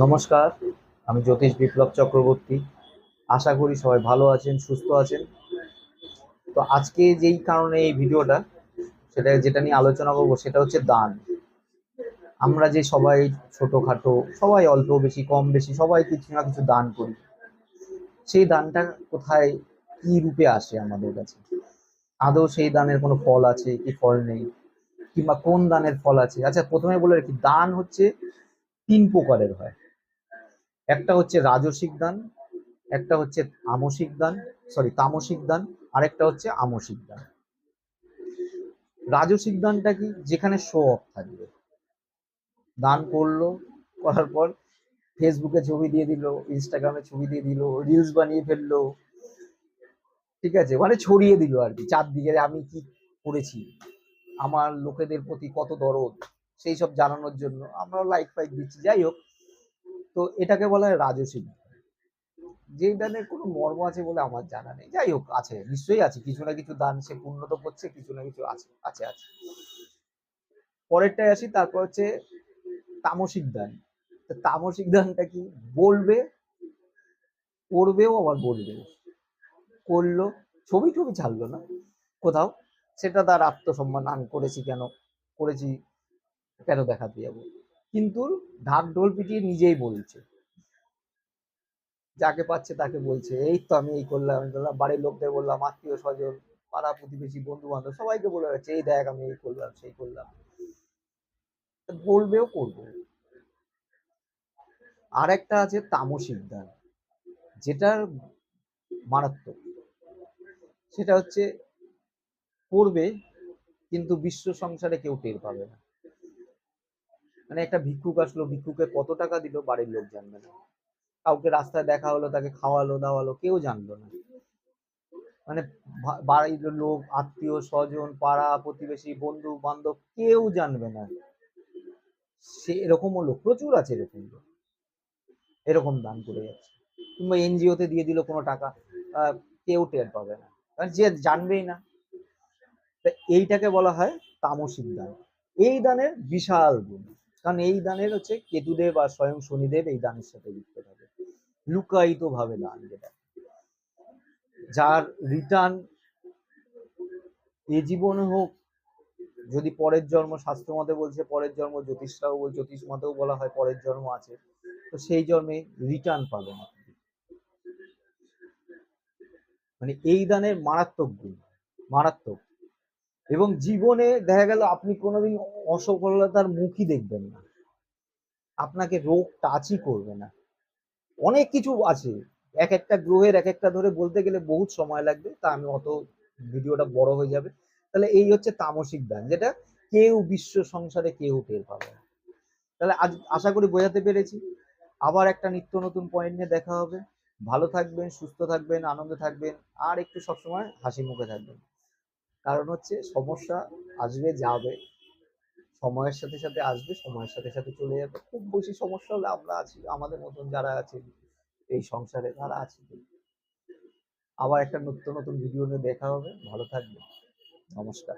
নমস্কার, আমি জ্যোতিষ বিপ্লব চক্রবর্তী। আশা করি সবাই ভালো আছেন, সুস্থ আছেন। তো আজকে যেই কারণে এই ভিডিওটা, সেটা, যেটা নিয়ে আলোচনা করব সেটা হচ্ছে দান। আমরা যে সবাই ছোটোখাটো, সবাই অল্প বেশি, কম বেশি, সবাই কিছু না কিছু দান করি। সেই দানটা কোথায়, কি রূপে আসে আমাদের কাছে? আদৌ সেই দানের কোনো ফল আছে কি ফল নেই? কিংবা কোন দানের ফল আছে? আচ্ছা প্রথমে বলে রাখি, দান হচ্ছে তিন প্রকারের হয়। একটা হচ্ছে রাজসিক দান, একটা হচ্ছে আমসিক দান সরি তামসিক দান, আরেকটা হচ্ছে আমসিক দান। রাজসিক দানটা কি? যেখানে শো অফ থাকবে। দান করল, করার পর ফেসবুকে ছবি দিয়ে দিল ইনস্টাগ্রামে ছবি দিয়ে দিল রিলস বানিয়ে ফেলল, ঠিক আছে? মানে ছড়িয়ে দিল আর কি, চারদিকে আমি কি করেছি, আমার লোকেদের প্রতি কত দরদ, সেই সব জানানোর জন্য আমরা লাইক ফাইক দিচ্ছি। যাই হোক তো এটাকে বলা হয় রাজসিক যেই দানের কোনো মর্ম আছে বলে আমার জানা নেই। যাই হোক, আছে, নিশ্চয়ই আছে। কিছু না কিছু দান সে পূর্ণ তো করছে, কিছু না কিছু আছে আছে আছে। পরেরটায় আসি, তারপর হচ্ছে তামসিক দান। তামসিক দানটা কি? বলবে, করবেও আবার বলবে। করল, ছবি টবি ছাড়লো না? কোথাও? সেটা তার আত্মসম্মান, আমি করেছি কেন? করেছি, কেন দেখাতে যাব? কিন্তু ঢাক ঢোল পিটিয়ে নিজেই বলছে। যাকে পাচ্ছে তাকে বলছে, এই তো আমি এই করলাম করলাম। বাড়ির লোকদের বললাম, আত্মীয় স্বজন, পাড়া প্রতিবেশী বন্ধু বান্ধব সবাইকে বলে যাচ্ছে এই দেখ আমি এই করলাম, সেই করলাম। বলবেও করব। আর একটা আছে তামসিক দান, যেটার মারাত্মক। সেটা হচ্ছে, করবে, কিন্তু বিশ্ব সংসারে কেউ টের পাবে না। মানে একটা ভিক্ষুক আসলো ভিক্ষুকে কত টাকা দিল বাড়ির লোক জানবে না। কাউকে রাস্তায় দেখা হলো, তাকে খাওয়ালো, দাওয়ালো, কেউ জানলো না। মানে বাড়ির লোক, আত্মীয় স্বজন, পাড়া, প্রতিবেশী, বন্ধু, বান্ধব, কেউ জানবে না। সে এরকমও লোক, প্রচুর আছে এরকম লোক। এরকম দান করে যাচ্ছে। কিংবা এনজিওতে দিয়ে দিল কোনো টাকা কেউ টের পাবে না। কারণ যে জানবেই না। তা এইটাকে বলা হয় তামসিক দান। এই দানের বিশাল গুণ। কারণ এই দানের হচ্ছে কেতুদেব আর স্বয়ং শনিদেব এই দানের সাথে যুক্ত থাকে। লুকায়িত ভাবে দান যেটা যার রিটার্ন এ জীবনে হোক, যদি পরের জন্ম শাস্ত্র মতে বলছে, পরের জন্ম জ্যোতিষরাও বল জ্যোতিষ মতেও বলা হয় পরের জন্ম আছে, তো সেই জন্মে রিটার্ন পাবেন আপনি। মানে এই দানের মারাত্মক গুণ, মারাত্মক। এবং জীবনে দেখা গেল আপনি কোনোদিন অসফলতার মুখই দেখবেন না। আপনাকে রোগ টাচই করবে না। অনেক কিছু আছে। এক একটা গ্রহের এক একটা ধরে বলতে গেলে বহুত সময় লাগবে, তা আমি অত ভিডিওটা বড় হয়ে যাবে। তাহলে এই হচ্ছে তামসিক দান, যেটা কেউ বিশ্ব সংসারে কেউ টের পাবে না। তাহলে আজ আশা করি বোঝাতে পেরেছি। আবার একটা নিত্য নতুন পয়েন্ট নিয়ে দেখা হবে। ভালো থাকবেন, সুস্থ থাকবেন, আনন্দে থাকবেন, আর একটু সবসময় হাসি মুখে থাকবেন। কারণ হচ্ছে সমস্যা আসবে, যাবে। সময়ের সাথে সাথে আসবে, সময়ের সাথে সাথে চলে যাবে। খুব বেশি সমস্যা হলে আমরা আছি, আমাদের মতন যারা আছে এই সংসারে তারা আছে আবার একটা নতুন নতুন ভিডিও নিয়ে দেখা হবে। ভালো থাকবে নমস্কার।